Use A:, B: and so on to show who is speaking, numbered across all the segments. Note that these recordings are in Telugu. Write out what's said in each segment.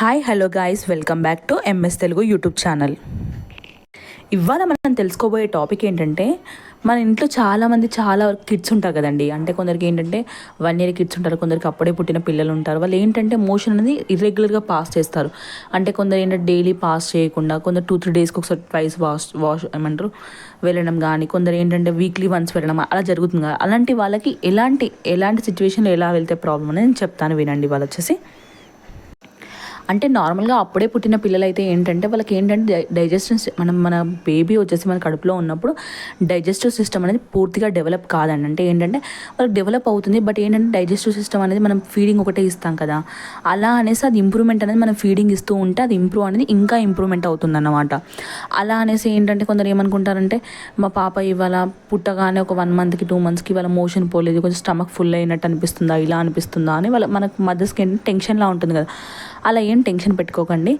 A: Hi hello guys welcome back to MS Telugu YouTube channel ఇవాళ మనం తెలుసుకోబోయే టాపిక్ ఏంటంటే మన ఇంట్లో చాలామంది చాలా కిడ్స్ ఉంటారు కదండి. అంటే కొందరికి ఏంటంటే వన్ ఇయర్ కిడ్స్ ఉంటారు కొందరికి అప్పుడే పుట్టిన పిల్లలు ఉంటారు. వాళ్ళు ఏంటంటే మోషన్ అనేది ఇర్రెగ్యులర్గా పాస్ చేస్తారు. అంటే కొందరు ఏంటంటే డైలీ పాస్ చేయకుండా కొందరు టూ త్రీ డేస్కి ఒకసారి ట్వైస్ వాష్ వాష్ ఏమంటారు వెళ్ళడం కానీ కొందరు ఏంటంటే వీక్లీ వన్స్ వెళ్ళడం అలా జరుగుతుంది కదా. అలాంటి వాళ్ళకి ఎలాంటి ఎలాంటి సిచ్యువేషన్లో ఎలా వెళ్తే ప్రాబ్లం అనేది నేను చెప్తాను వినండి వాళ్ళు వచ్చేసి. అంటే నార్మల్గా అప్పుడే పుట్టిన పిల్లలైతే ఏంటంటే వాళ్ళకి ఏంటంటే డైజెస్టివ్ మనం మన బేబీ వచ్చేసి మన కడుపులో ఉన్నప్పుడు డైజెస్టివ్ సిస్టమ్ అనేది పూర్తిగా డెవలప్ కాదండి. అంటే ఏంటంటే వాళ్ళకి డెవలప్ అవుతుంది బట్ ఏంటంటే డైజెస్టివ్ సిస్టమ్ అనేది మనం ఫీడింగ్ ఒకటే ఇస్తాం కదా. అలా అనేసి అది ఇంప్రూవ్మెంట్ అనేది మనం ఫీడింగ్ ఇస్తూ ఉంటే అది ఇంప్రూవ్ అనేది ఇంకా ఇంప్రూవ్మెంట్ అవుతుందన్నమాట. అలా అనేసి ఏంటంటే కొందరు ఏమనుకుంటారంటే మా పాప ఇవాళ పుట్టగానే ఒక వన్ మంత్కి టూ మంత్స్కి వాళ్ళ మోషన్ పోలేదు కొంచెం స్టమక్ ఫుల్ అయినట్టు అనిపిస్తుందా ఇలా అనిపిస్తుందా అని వాళ్ళ మనకు మదర్స్కి ఏంటంటే టెన్షన్లా ఉంటుంది కదా. అలా ఏం టెన్షన్ పెట్టుకోకండి.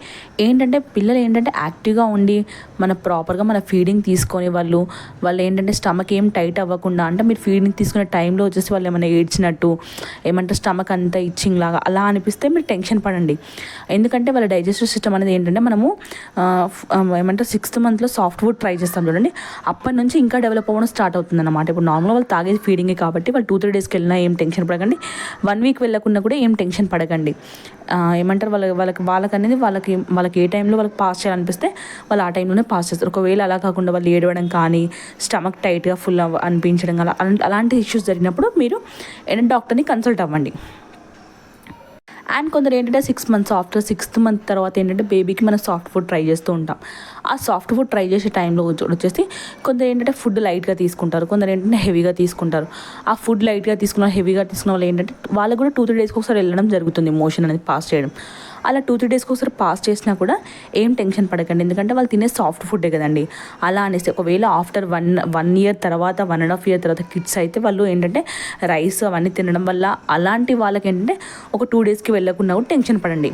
A: ఏంటంటే పిల్లలు ఏంటంటే యాక్టివ్గా ఉండి మన ప్రాపర్గా మన ఫీడింగ్ తీసుకొని వాళ్ళు వాళ్ళు ఏంటంటే స్టమక్ ఏం టైట్ అవ్వకుండా అంటే మీరు ఫీడింగ్ తీసుకునే టైంలో వచ్చేసి వాళ్ళు ఏమైనా ఏడ్చినట్టు ఏమంటే స్టమక్ అంతా ఇచ్చింగ్ లాగా అలా అనిపిస్తే మీరు టెన్షన్ పడండి. ఎందుకంటే వాళ్ళ డైజెస్టివ్ సిస్టమ్ అనేది ఏంటంటే మనము ఏమంటే సిక్స్త్ మంత్లో సాఫ్ట్ ఫుడ్ ట్రై చేస్తాం చూడండి. అప్పటి నుంచి ఇంకా డెవలప్ అవ్వడం స్టార్ట్ అవుతుంది అనమాట ఇప్పుడు నార్మల్గా వాళ్ళు తాగేది ఫీడింగే కాబట్టి వాళ్ళు టూ త్రీ డేస్కి వెళ్ళినా ఏం టెన్షన్ పడకండి. వన్ వీక్ వెళ్ళకుండా కూడా ఏం టెన్షన్ పడకండి. ఏమంటారు? వాళ్ళ వాళ్ళకి వాళ్ళకి అనేది వాళ్ళకి వాళ్ళకి ఏ టైంలో వాళ్ళకి పాస్ చేయాలనిపిస్తే వాళ్ళు ఆ టైంలోనే పాస్ చేస్తారు. ఒకవేళ అలా కాకుండా వాళ్ళు ఏడవడం కానీ స్టమక్ టైట్గా ఫుల్ అనిపించడం అలా అలాంటి ఇష్యూస్ జరిగినప్పుడు మీరు ఏంటంటే డాక్టర్ని కన్సల్ట్ అవ్వండి. అండ్ కొందరు ఏంటంటే six months after sixth month తర్వాత ఏంటంటే బేబీకి మనం సాఫ్ట్ ఫుడ్ ట్రై చేస్తూ ఉంటాం. ఆ సాఫ్ట్ ఫుడ్ ట్రై చేసే టైంలో వచ్చేసి కొందరు ఏంటంటే ఫుడ్ లైట్గా తీసుకుంటారు. కొందరు ఏంటంటే హెవీగా తీసుకుంటారు. ఆ ఫుడ్ లైట్గా తీసుకున్న హెవీగా తీసుకున్న వాళ్ళు ఏంటంటే వాళ్ళకు కూడా టూ త్రీ డేస్కి ఒకసారి వెళ్ళడం జరుగుతుంది. మోషన్ అనేది పాస్ చేయడం. అలా టూ త్రీ డేస్కి ఒకసారి పాస్ చేసినా కూడా ఏం టెన్షన్ పడకండి. ఎందుకంటే వాళ్ళు తినే సాఫ్ట్ ఫుడ్డే కదండి. అలా అనేసి ఒకవేళ ఆఫ్టర్ వన్ వన్ ఇయర్ తర్వాత వన్ అండ్ హాఫ్ ఇయర్ తర్వాత కిడ్స్ అయితే వాళ్ళు ఏంటంటే రైస్ అవన్నీ తినడం వల్ల అలాంటి వాళ్ళకి ఏంటంటే ఒక టూ డేస్కి వెళ్ళకుండా కూడా టెన్షన్ పడండి.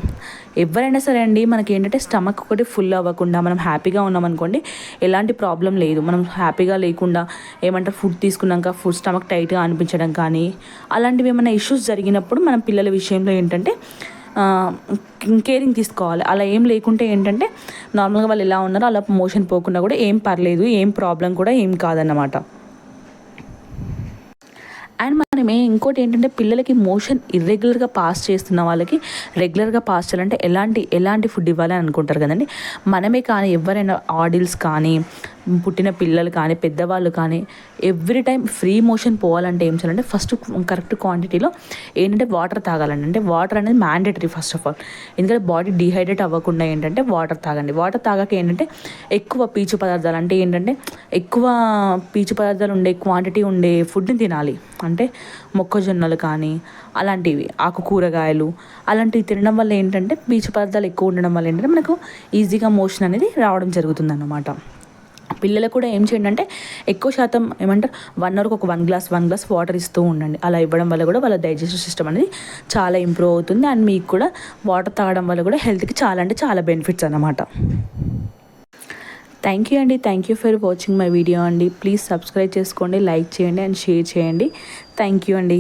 A: ఎవరైనా సరే అండి మనకి ఏంటంటే స్టమక్ ఒకటి ఫుల్ అవ్వకుండా మనం హ్యాపీగా ఉన్నామనుకోండి ఎలాంటి ప్రాబ్లం లేదు. మనం హ్యాపీగా లేకుండా ఏమంటారు ఫుడ్ తీసుకున్నాక ఫుడ్ స్టమక్ టైట్గా అనిపించడం కానీ అలాంటివి ఏమైనా ఇష్యూస్ జరిగినప్పుడు మనం పిల్లల విషయంలో ఏంటంటే కేరింగ్ తీసుకోవాలి. అలా ఏం లేకుంటే ఏంటంటే నార్మల్గా వాళ్ళు ఎలా ఉన్నారో అలా మోషన్ పోకుండా కూడా ఏం పర్లేదు ఏం ప్రాబ్లం కూడా ఏం కాదన్నమాట. అండ్ మనమే ఇంకోటి ఏంటంటే పిల్లలకి మోషన్ ఇర్రెగ్యులర్గా పాస్ చేస్తున్న వాళ్ళకి రెగ్యులర్గా పాస్ చేయాలంటే ఎలాంటి ఎలాంటి ఫుడ్ ఇవ్వాలని అనుకుంటారు కదండి. మనమే కానీ ఎవరైనా ఆడిల్స్ కానీ పుట్టిన పిల్లలు కానీ పెద్దవాళ్ళు కానీ ఎవ్రీ టైం ఫ్రీ మోషన్ పోవాలంటే ఏం చేయాలంటే ఫస్ట్ కరెక్ట్ క్వాంటిటీలో ఏంటంటే వాటర్ తాగాలండి. అంటే వాటర్ అనేది మ్యాండేటరీ ఫస్ట్ ఆఫ్ ఆల్ ఎందుకంటే బాడీ డిహైడ్రేట్ అవ్వకుండా ఏంటంటే వాటర్ తాగండి. వాటర్ తాగాక ఏంటంటే ఎక్కువ పీచు పదార్థాలు అంటే ఏంటంటే ఎక్కువ పీచు పదార్థాలు ఉండే క్వాంటిటీ ఉండే ఫుడ్ని తినాలి. అంటే మొక్కజొన్నలు కానీ అలాంటివి ఆకు కూరగాయలు అలాంటివి తినడం వల్ల ఏంటంటే పీచు పదార్థాలు ఎక్కువ ఉండడం వల్ల ఏంటంటే మనకు ఈజీగా మోషన్ అనేది రావడం జరుగుతుంది అన్నమాట పిల్లలకు కూడా ఏం చేయండి అంటే ఎక్కువ శాతం ఏమంటారు వన్ అవర్కి ఒక one glass one glass water ఇస్తూ ఉండండి. అలా ఇవ్వడం వల్ల కూడా వాళ్ళ డైజెస్టివ్ సిస్టమ్ అనేది చాలా ఇంప్రూవ్ అవుతుంది. అండ్ మీకు కూడా వాటర్ తాగడం వల్ల కూడా హెల్త్కి చాలా అంటే చాలా బెనిఫిట్స్ అన్నమాట. థ్యాంక్ యూ అండి. Thank you for watching my video అండి. ప్లీజ్ సబ్స్క్రైబ్ చేసుకోండి లైక్ చేయండి అండ్ షేర్ చేయండి. థ్యాంక్ యూ అండి.